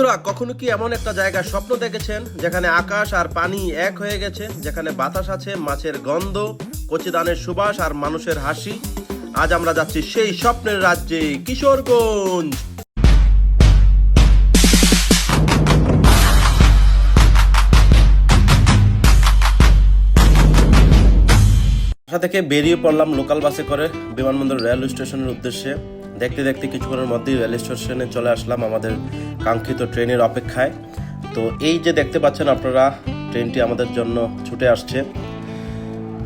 বন্ধুরা, কখনো কি এমন একটা জায়গা স্বপ্ন দেখেছেন? যেখানে আকাশ আর পানি এক হয়ে গেছে, যেখানে বাতাস আছে, মাছের গন্ধ কচিদানের সুবাস আর মানুষের হাসি? আজ আমরা যাচ্ছি সেই স্বপ্নের রাজ্যে, কিশোরগঞ্জ। বাসা থেকে বেরিয়ে পড়লাম লোকাল বাসে করে বিমানবন্দর রেলওয়ে স্টেশনের উদ্দেশ্যে। দেখতে দেখতে কিছুক্ষণের মধ্যেই রেল স্টেশনে চলে আসলাম আমাদের কাঙ্ক্ষিত ট্রেনের অপেক্ষায়। তো এই যে দেখতে পাচ্ছেন আপনারা, ট্রেনটি আমাদের জন্য ছুটে আসছে।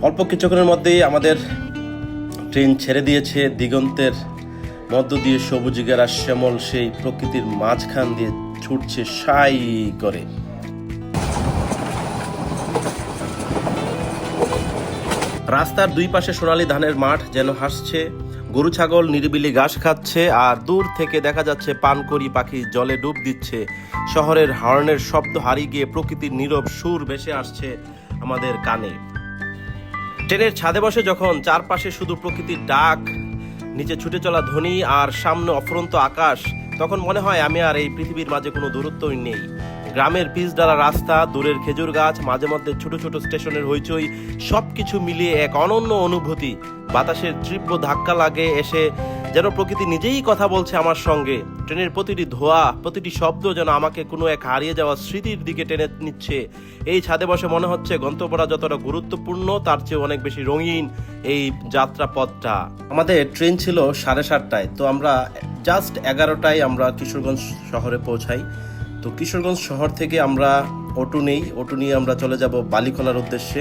অল্প কিছুক্ষণের মধ্যেই আমাদের ট্রেন ছেড়ে দিয়েছে। দিগন্তের মধ্য দিয়ে সবুজ গেরা শ্যামল সেই প্রকৃতির মাঝখান দিয়ে ছুটছে সাই করে। রাস্তার দুই পাশে সোনালী ধানের মাঠ যেন হাসছে। গরু, ছাগল নিরিবিলি ঘাস খাচ্ছে আর দূর থেকে দেখা যাচ্ছে পানকড়ি পাখি জলে ডুব দিচ্ছে। শহরের হর্নের শব্দ হারিয়ে গিয়ে প্রকৃতির নীরব সুর ভেসে আসছে আমাদের কানে। ট্রেনের ছাদে বসে যখন চারপাশে শুধু প্রকৃতির ডাক, নিচে ছুটে চলা ধ্বনি আর সামনে অফরন্ত আকাশ, তখন মনে হয় আমি আর এই পৃথিবীর মাঝে কোনো দূরত্বই নেই। গ্রামের পিচ ডালা রাস্তা, দূরের খেজুর গাছ, মাঝে মধ্যে ছোট ছোট স্টেশনের হইচই সব কিছু মিলিয়ে এক অনন্য অনুভূতি। বাতাসের তীব্র ধাক্কা লাগে এসে যেন প্রকৃতি নিজেই কথা বলছে আমার সঙ্গে। ট্রেনের প্রতিটি ধোয়া, প্রতিটি শব্দ যেন আমাকে কোনো এক হারিয়ে যাওয়া স্মৃতির দিকে টেনে নিচ্ছে। এই ছাদে বসে মনে হচ্ছে গন্তব্যটা যতটা গুরুত্বপূর্ণ, তার চেয়ে অনেক বেশি রঙিন এই যাত্রা পথটা আমাদের ট্রেন ছিল সাড়ে সাতটায়, তো আমরা জাস্ট এগারোটায় আমরা কিশোরগঞ্জ শহরে পৌঁছাই। তো কিশোরগঞ্জ শহর থেকে আমরা অটো নেই। অটো নিয়ে আমরা চলে যাব বালিখোলার উদ্দেশ্যে।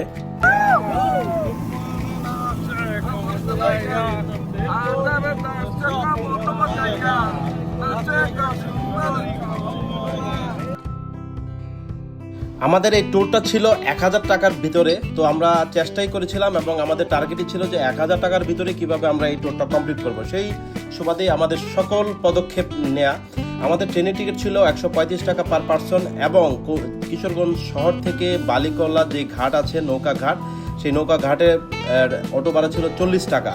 আমাদের এই ট্যুরটা ছিল এক হাজার টাকার ভিতরে। তো আমরা চেষ্টাই করেছিলাম এবং আমাদের টার্গেটই ছিল যে এক হাজার টাকার ভিতরে কীভাবে আমরা এই ট্যুরটা কমপ্লিট করব। সেই সুবাদেই আমাদের সকল পদক্ষেপ নেওয়া আমাদের ট্রেনের টিকিট ছিল একশো পঁয়ত্রিশ টাকা পার পার্সন এবং কিশোরগঞ্জ শহর থেকে বালিকলা যে ঘাট আছে, নৌকা ঘাট, সেই নৌকা ঘাটে অটো ভাড়া ছিল চল্লিশ টাকা।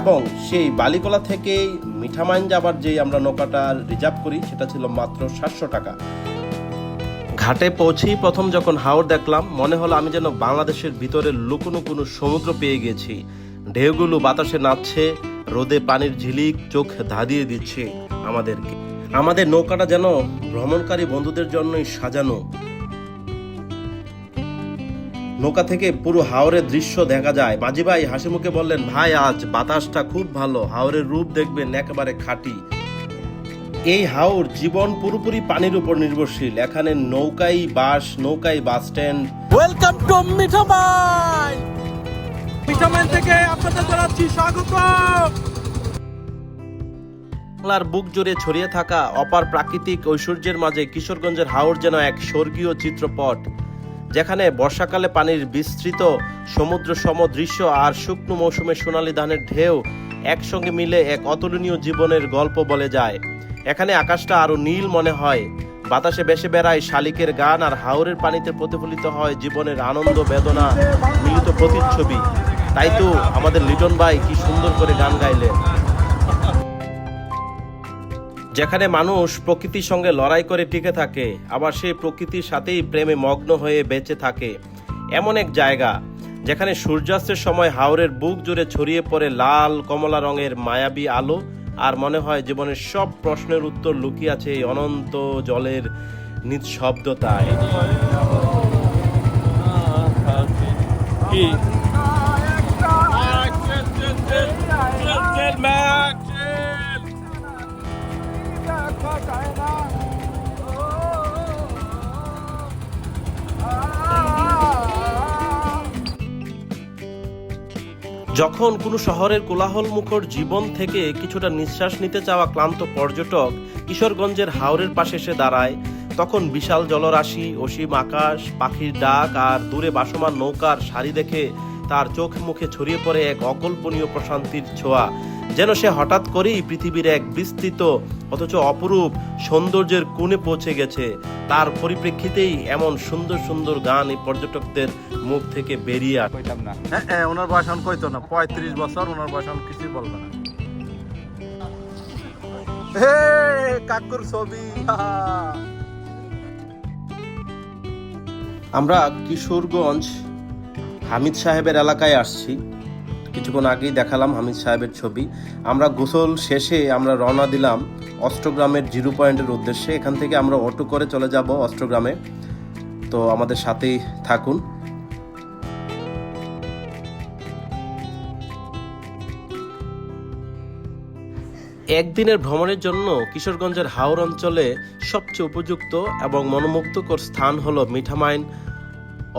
এবং সেই বালিকলা থেকেই মিঠামাইন যাবার যে আমরা নৌকাটা রিজার্ভ করি, সেটা ছিল মাত্র সাতশো টাকা। ঘাটে পৌঁছেই প্রথম যখন হাওড় দেখলাম, মনে হলো আমি যেন বাংলাদেশের ভিতরে লুকোনো কোনো সমুদ্র পেয়ে গেছি। ঢেউগুলো বাতাসে নাচছে, রোদে পানির ঝিলিক চোখ ধাঁধিয়ে দিচ্ছে আমাদেরকে। আমাদের নৌকাটা যেন ভ্রমণকারী বন্ধুদের জন্যই সাজানো। নৌকা থেকে পুরো হাওরের দৃশ্য দেখা যায়। মাঝি ভাই হাসি মুখে বললেন, ভাই, আজ বাতাসটা খুব ভালো। হাওরের রূপ দেখবেন একেবারে খাঁটি। এই হাওর জীবন পুরোপুরি পানির উপর নির্ভরশীল। এখানে নৌকাই bus নৌকাই bus stand. Welcome to Mithamain Mithamain থেকে আপনাদের জানাচ্ছি স্বাগত বাংলার বুক জুড়ে ছড়িয়ে থাকা অপার প্রাকৃতিক ঐশ্বর্যের মাঝে কিশোরগঞ্জের হাওর যেন এক স্বর্গীয় চিত্রপট, যেখানে বর্ষাকালে পানির বিস্তৃত সমুদ্র সম দৃশ্য আর শুকনো মৌসুমে সোনালী ধানের ঢেউ একসঙ্গে মিলে এক অতুলনীয় জীবনের গল্প বলে যায়। এখানে আকাশটা আরও নীল মনে হয়। বাতাসে বেসে বেড়ায় শালিকের গান আর হাওরের পানিতে প্রতিফলিত হয় জীবনের আনন্দ বেদনা মিলিত প্রতিচ্ছবি। তাই তো আমাদের লিটন ভাই কি সুন্দর করে গান গাইলেন। যেখানে মানুষ প্রকৃতির সঙ্গে লড়াই করে টিকে থাকে, আবার সেই প্রকৃতির সাথেই প্রেমে মগ্ন হয়ে বেঁচে থাকে। এমন এক জায়গা, যেখানে সূর্যাস্তের সময় হাওরের বুক জুড়ে ছড়িয়ে পড়ে লাল কমলা রঙের মায়াবী আলো, আর মনে হয় জীবনের সব প্রশ্নের উত্তর লুকিয়ে আছে এই অনন্ত জলের নিঃশব্দতায়। কি যখন কোনো শহরের কোলাহল মুখর জীবন থেকে কিছুটা নিঃশ্বাস নিতে চাওয়া ক্লান্ত পর্যটক কিশোরগঞ্জের হাওরের পাশে এসে দাঁড়ায়, তখন বিশাল জলরাশি, অসীম আকাশ, পাখির ডাক আর দূরে বাসমান নৌকার সারি দেখে তার চোখ মুখে ছড়িয়ে পড়ে এক অকল্পনীয় প্রশান্তির ছোঁয়া। যেন সে হঠাৎ করেই পৃথিবীর এক বিস্তৃত অথচ অপরূপ সৌন্দর্যের কোণে পৌঁছে গেছে। তার পরিপ্রেক্ষিতেই এমন সুন্দর সুন্দর গান এই পর্যটকদের মুখ থেকে বেরিয়ে আসে কইতাম না। হ্যাঁ হ্যাঁ ওনার বয়স এখন কইতো না পঁয়ত্রিশ বছর ওনার বয়স এখন কিছুই বলবে না। হে কাকুর ছবি আমরা কিশোরগঞ্জ হামিদ সাহেবের এলাকায় আসছি। কিছুক্ষণ আগেই দেখালাম হামিদ সাহেবের ছবি। আমরা গোসল শেষে আমরা রওনা দিলাম অষ্টগ্রামের জিরো পয়েন্টের উদ্দেশ্যে। এখান থেকে আমরা অটো করে চলে যাব অষ্টগ্রামে। তো আমাদের সাথেই থাকুন। একদিনের ভ্রমণের জন্য কিশোরগঞ্জের হাওর অঞ্চলে সবচেয়ে উপযুক্ত এবং মনোমুগ্ধকর স্থান হলো মিঠামাইন,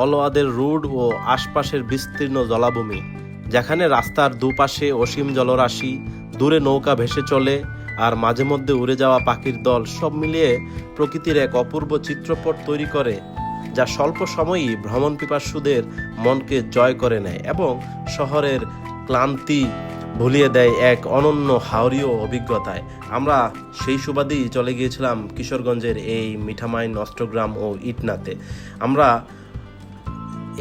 অলওয়াদের রোড ও আশপাশের বিস্তীর্ণ জলাভূমি। যেখানে রাস্তার দুপাশে অসীম জলরাশি, দূরে নৌকা ভেসে চলে আর মাঝে মধ্যে উড়ে যাওয়া পাখির দল সব মিলিয়ে প্রকৃতির এক অপূর্ব চিত্রপট তৈরি করে, যা স্বল্প সময়ই ভ্রমণ পিপাসুদের মনকে জয় করে নেয় এবং শহরের ক্লান্তি ভুলিয়ে দেয় এক অনন্য হাওড়ীয় অভিজ্ঞতায়। আমরা সেই সুবাদেই চলে গিয়েছিলাম কিশোরগঞ্জের এই মিঠামাইন অষ্টগ্রাম ও ইটনাতে। আমরা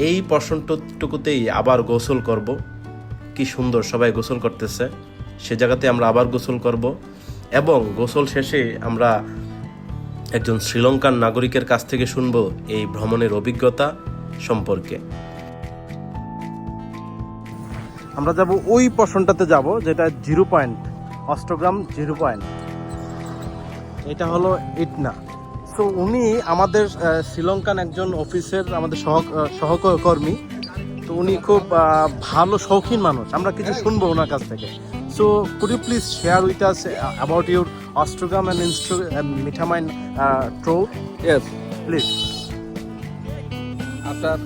এই পর্ষণটুকুতেই আবার গোসল করব। কি সুন্দর সবাই গোসল করতেছে। সে জায়গাতে আমরা আবার গোসল করব এবং গোসল শেষে আমরা একজন শ্রীলঙ্কান নাগরিকের কাছ থেকে শুনব এই ভ্রমণের অভিজ্ঞতা সম্পর্কে। আমরা যাব ওই পশনটাতে যাব যেটা zero point, Austagram zero point. এটা হলো ইটনা। তো উনি আমাদের শ্রীলঙ্কান একজন অফিসের আমাদের সহ সহকর্মী। তো উনি খুব ভালো শৌখিন মানুষ। আমরা কিছু শুনব ওনার কাছ থেকে। So could could please share with us about your Austagram and ইনস্ট্রো Mithamain ট্রো ইয়েস প্লিজ আপনার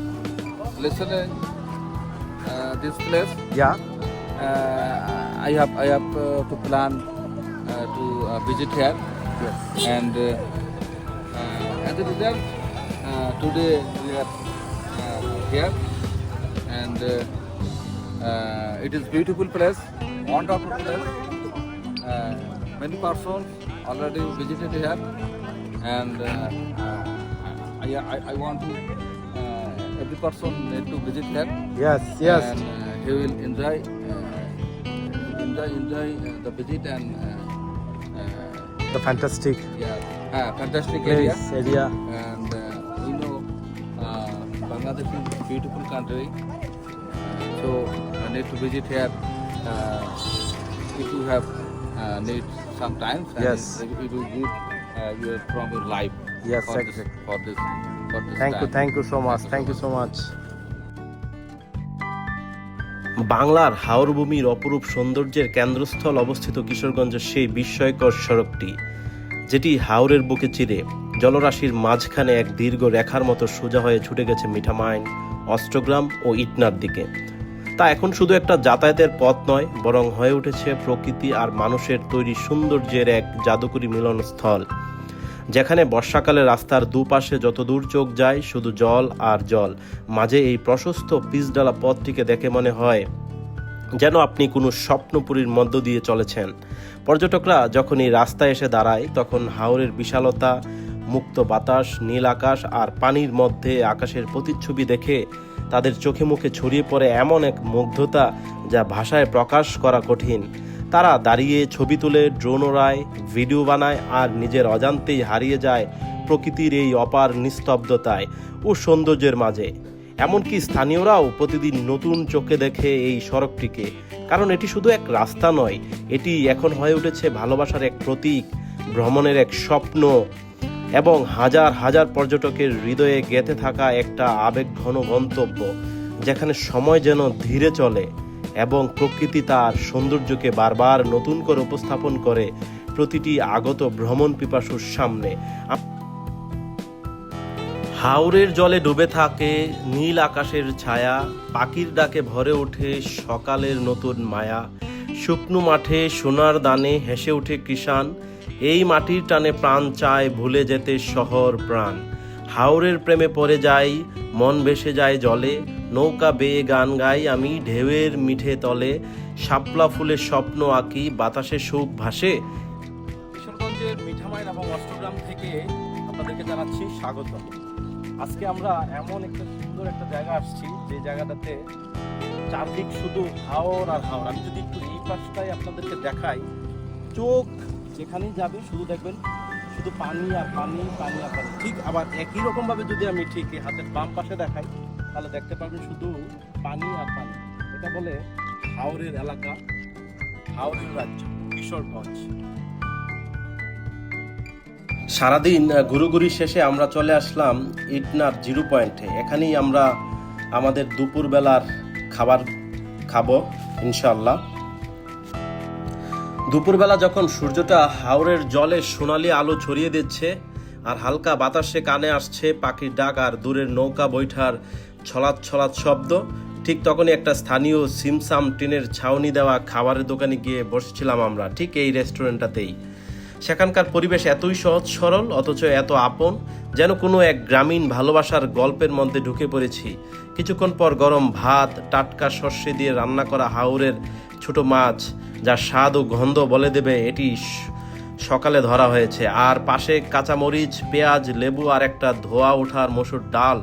লেসনে this place yeah I have I to plan to visit here and as a here and uh, uh, it is beautiful place, wonderful place. Uh, many persons already visited here, and I, I, I, want to every person need to visit here. Yes, yes. And he will enjoy enjoy enjoy the visit and the fantastic yeah uh, fantastic place, area area and uh, you know uh, Bangladesh is a beautiful country so I need to visit here uh, if you have uh, need some time and Yes. it, it will give uh, your from your life Yes, for exactly. this for this for this thank you time. Thank you so much Thank you thank you so so much বাংলার হাওরভূমির অপরূপ সৌন্দর্যের কেন্দ্রস্থল অবস্থিত কিশোরগঞ্জের সেই বিস্ময়কর সড়কটি যেটি হাওরের বুকে চিরে জলরাশির মাঝখানে এক দীর্ঘ রেখার মতো সোজা হয়ে ছুটে গেছে মিঠামাইন অষ্টগ্রাম ও ইটনার দিকে তা এখন শুধু একটা যাতায়াতের পথ নয়, বরং হয়ে উঠেছে প্রকৃতি আর মানুষের তৈরি সৌন্দর্যের এক জাদুকরী মিলনস্থল, যেখানে বর্ষাকালে রাস্তার দুপাশে যত দূর চোখ যায় শুধু জল আর জল। মাঝে এই প্রশস্ত পিচডালা পথটিকে দেখে মনে হয় যেন আপনি কোনো স্বপ্নপুরীর মধ্য দিয়ে চলেছেন। পর্যটকরা যখন এই রাস্তায় এসে দাঁড়ায়, তখন হাওরের বিশালতা, মুক্ত বাতাস, নীল আকাশ আর পানির মধ্যে আকাশের প্রতিচ্ছবি দেখে তাদের চোখে মুখে ছড়িয়ে পড়ে এমন এক মুগ্ধতা যা ভাষায় প্রকাশ করা কঠিন। তারা দাঁড়িয়ে ছবি তুলে, ড্রোন ওড়ায়, ভিডিও বানায় আর নিজের অজান্তেই হারিয়ে যায় প্রকৃতির এই অপার নিস্তব্ধতায় ও সৌন্দর্যের মাঝে। এমনকি স্থানীয়রাও প্রতিদিন নতুন চোখে দেখে এই সড়কটিকে। কারণ এটি শুধু এক রাস্তা নয়, এটি এখন হয়ে উঠেছে ভালোবাসার এক প্রতীক, ভ্রমণের এক স্বপ্ন। এবং হাজার হাজার পর্যটকের হৃদয়ে গেঁথে থাকা একটা আবেগঘন গন্তব্য, যেখানে সময় যেন ধীরে চলে এবং প্রকৃতি তার সৌন্দর্যকে বারবার নতুন করে উপস্থাপন করে প্রতিটি আগত ভ্রমণ পিপাসুর সামনে। হাওরের জলে ডুবে থাকে নীল আকাশের ছায়া, পাখির ডাকে ভরে ওঠে সকালের নতুন মায়া। শুকনো মাঠে সোনার দানে হেসে ওঠে কিষান এই মাটির টানে প্রাণ চায় ভুলে যেতে শহর প্রাণ। হাওরের প্রেমে পড়ে যাই, মন ভেসে যায় জলে। নৌকা বেয়ে গান গাই আমি ঢেউয়ের মিঠে তলে। শাপলা ফুলের স্বপ্ন আঁকি, বাতাসে সুখ ভাসে। কিশোরগঞ্জের মিঠামাইন এবং অষ্টগ্রাম থেকে আপনাদেরকে জানাচ্ছি স্বাগত। আজকে আমরা এমন একটা সুন্দর একটা জায়গা আসছি, যে জায়গাটাতে চারদিক শুধু হাওর আর হাওর। আমি যদি একটু এই পাশটাই আপনাদেরকে দেখাই, চোখ যেখানেই যাবে, শুধু দেখবেন শুধু পানি আর পানি পানি আর পানি। ঠিক আবার একই রকম ভাবে যদি আমি ঠিক হাতের বাম পাশে দেখাই, তাহলে দেখতে পারবেন শুধু পানি আর পানি। এটা বলে হাওরের এলাকা, হাওরের রাজ্য, কিশোরগঞ্জ। সারাদিন ঘুরোঘুরি শেষে আমরা চলে আসলাম ইটনার জিরো পয়েন্টে। এখানেই আমরা আমাদের দুপুরবেলার খাবার খাব ইনশাল্লাহ দুপুরবেলা যখন সূর্যটা হাওরের জলে সোনালি আলো ছড়িয়ে দিচ্ছে আর হালকা বাতাসে কানে আসছে পাখির ডাক আর দূরের নৌকা বৈঠার ছলাৎ ছলাৎ শব্দ, ঠিক তখনই একটা স্থানীয় সিমসাম টিনের ছাউনি দেওয়া খাবারের দোকানে গিয়ে বসেছিলাম আমরা, ঠিক এই রেস্টুরেন্টটাতেই। সেখানকার পরিবেশ এতই সহজ সরল, অথচ এত আপন, যেন কোনো এক গ্রামীণ ভালোবাসার গল্পের মধ্যে ঢুকে পড়েছি। কিছুক্ষণ পর গরম ভাত, টাটকা শস্যে দিয়ে রান্না করা হাওরের ছোট মাছ, যার স্বাদ ও গন্ধ বলে দেবে এটি সকালে ধরা হয়েছে। আর পাশে কাঁচামরিচ, পেঁয়াজ, লেবু আর একটা ধোয়া ওঠার মসুর ডাল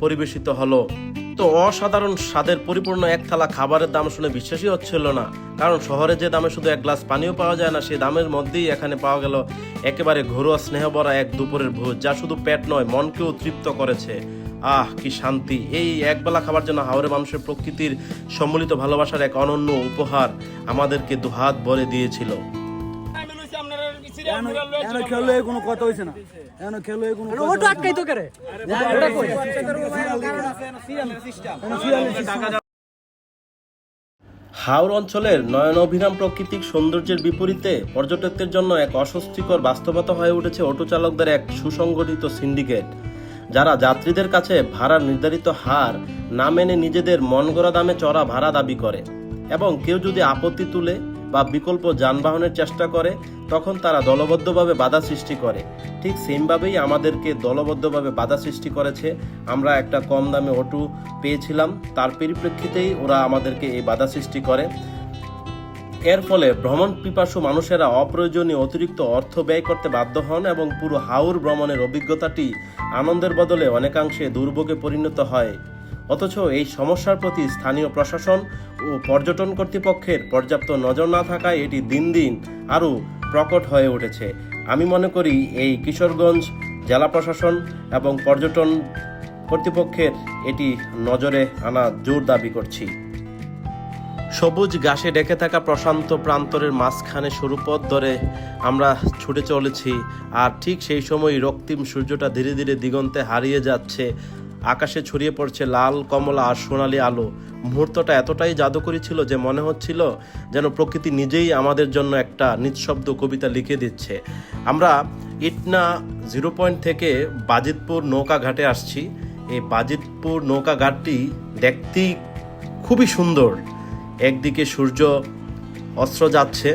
পরিবেশিত হলো। তো অসাধারণ স্বাদের পরিপূর্ণ এক থালা খাবারের দাম শুনে বিশ্বাসই হচ্ছিল না। কারণ শহরে যে দামে শুধু এক গ্লাস পানিও পাওয়া যায় না সেই দামের মধ্যেই এখানে পাওয়া গেল একেবারে ঘরোয়া স্নেহভরা এক দুপুরের ভোজ, যা শুধু পেট নয়, মনকেও তৃপ্ত করেছে। আহ কি শান্তি। এই একবেলা খাবার জন্য হাওড়ে মানুষের প্রকৃতির সম্মিলিত ভালোবাসার এক অনন্য উপহার আমাদেরকে দুহাত ভরে দিয়েছিল। এনে কোনো কথা হইছে না। এনে খেললে কোনো ওটা আটকাই তো করে ওটা কই? হাওর অঞ্চলের নয়ন অভিরাম প্রাকৃতিক সৌন্দর্যের বিপরীতে পর্যটকদের জন্য এক অস্বস্তিকর বাস্তবতা হয়ে উঠেছে অটো চালকদের এক সুসংগঠিত সিন্ডিকেট। যারা যাত্রীদের কাছে ভাড়া নির্ধারিত হার না মেনে নিজেদের মন গড়া দামে চড়া ভাড়া দাবি করে এবং কেউ যদি আপত্তি তুলে বা বিকল্প যানবাহনের চেষ্টা করে, তখন তারা দলবদ্ধভাবে বাধা সৃষ্টি করে। ঠিক সেমভাবেই আমাদেরকে দলবদ্ধভাবে বাধা সৃষ্টি করেছে। আমরা একটা কম দামে অটো পেয়েছিলাম। তার পরিপ্রেক্ষিতেই ওরা আমাদেরকে এই বাধা সৃষ্টি করে। এর ফলে ভ্রমণ পিপাসু মানুষেরা অপ্রয়োজনীয় অতিরিক্ত অর্থ ব্যয় করতে বাধ্য হন এবং পুরো হাউর ভ্রমণের অভিজ্ঞতাটি আনন্দের বদলে অনেকাংশে দুর্ভোগে পরিণত হয়। অথচ এই সমস্যার প্রতি স্থানীয় প্রশাসন ও পর্যটন কর্তৃপক্ষের পর্যাপ্ত নজর না থাকায় এটি দিন দিন আরও প্রকট হয়ে উঠেছে। আমি মনে করি এই কিশোরগঞ্জ জেলা প্রশাসন এবং পর্যটন কর্তৃপক্ষের এটি নজরে আনা জোর দাবি করছি। সবুজ ঘাসে ডেকে থাকা প্রশান্ত প্রান্তরের মাঝখানে সরু পথ ধরে আমরা ছুটে চলেছি। আর ঠিক সেই সময় রক্তিম সূর্যটা ধীরে ধীরে দিগন্তে হারিয়ে যাচ্ছে। আকাশে ছড়িয়ে পড়ছে লাল, কমলা আর সোনালি আলো। মুহূর্তটা এতটাই জাদুকরী ছিল যে মনে হচ্ছিল যেন প্রকৃতি নিজেই আমাদের জন্য একটা নিঃশব্দ কবিতা লিখে দিচ্ছে। আমরা ইটনা জিরো পয়েন্ট থেকে বাজিতপুর নৌকা ঘাটে আসছি। এই বাজিতপুর নৌকা ঘাটটি দেখতেই খুবই সুন্দর। একদিকে সূর্য অস্ত্র যাচ্ছে,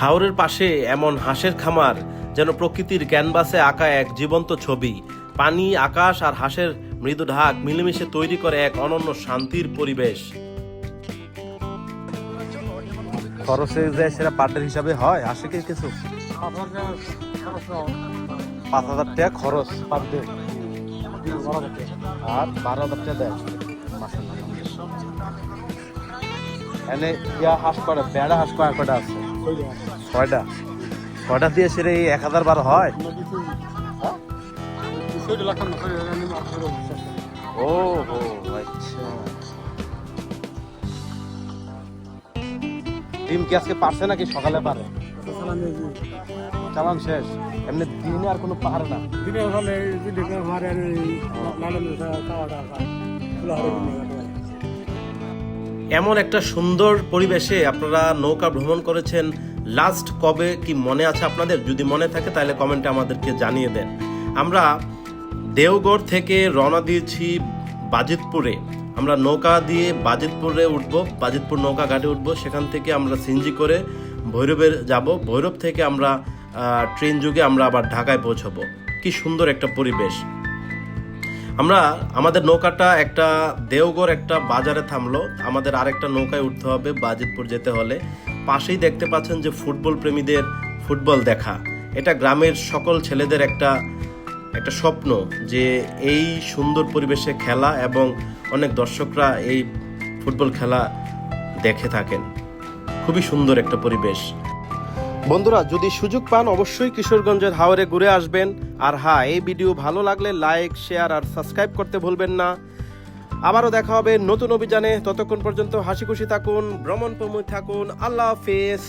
হাওরের পাশে এমন হাঁসের খামার যেন প্রকৃতির ক্যানভাসে আঁকা এক জীবন্ত ছবি। পানি, আকাশ আর হাঁসের মৃদু ঢাক মিলেমিশে তৈরি করে এক অনন্য শান্তির পরিবেশ। খরচে যে সেটা পার্টের হিসাবে হয় আসে কি কিছু? পাঁচ হাজার টাকা খরচ পার আর বারো হাজার টাকা দেয়। মাসাল্লাহ। এনে ইয়া হাঁস কয়টা বেড়া হাঁস কয়, কয়টা আছে? ছয়টা ছয়টা দিয়ে সেরে এই এক হাজার বারো হয়? ও, হো আচ্ছা। ডিম কি আজকে পারছে নাকি? সকালে পারে? চালান শেষ। এমনি দিনে আর কোনো পারে না। এমন একটা সুন্দর পরিবেশে আপনারা নৌকা ভ্রমণ করেছেন। লাস্ট কবে কি মনে আছে আপনাদের? যদি মনে থাকে তাহলে কমেন্টে আমাদেরকে জানিয়ে দেন। আমরা দেওগড় থেকে রওনা দিয়েছি বাজিতপুরে। আমরা নৌকা দিয়ে বাজিতপুরে উঠবো, বাজিতপুর নৌকা ঘাটে উঠবো। সেখান থেকে আমরা সিনজি করে ভৈরবের যাব। ভৈরব থেকে আমরা ট্রেন যুগে আমরা আবার ঢাকায় পৌঁছবো। কি সুন্দর একটা পরিবেশ। আমরা আমাদের নৌকাটা একটা দেওগড় একটা বাজারে থামলো। আমাদের আরেকটা নৌকায় উঠতে হবে বাজিতপুর যেতে হলে। পাশেই দেখতে পাচ্ছেন যে ফুটবল প্রেমীদের ফুটবল দেখা। এটা গ্রামের সকল ছেলেদের একটা একটা স্বপ্ন যে এই সুন্দর পরিবেশে খেলা এবং অনেক দর্শকরা এই ফুটবল খেলা দেখে থাকেন। খুবই সুন্দর একটা পরিবেশ। বন্ধুরা, যদি সুযোগ পান, অবশ্যই কিশোরগঞ্জের হাওরে ঘুরে আসবেন। আর হ্যাঁ এই ভিডিও ভালো লাগলে লাইক, শেয়ার আর সাবস্ক্রাইব করতে ভুলবেন না। আবারও দেখা হবে নতুন অভিযানে। ততক্ষণ পর্যন্ত হাসি খুশি থাকুন, ভ্রমণ প্রমুখ থাকুন। আল্লাহ হাফেজ।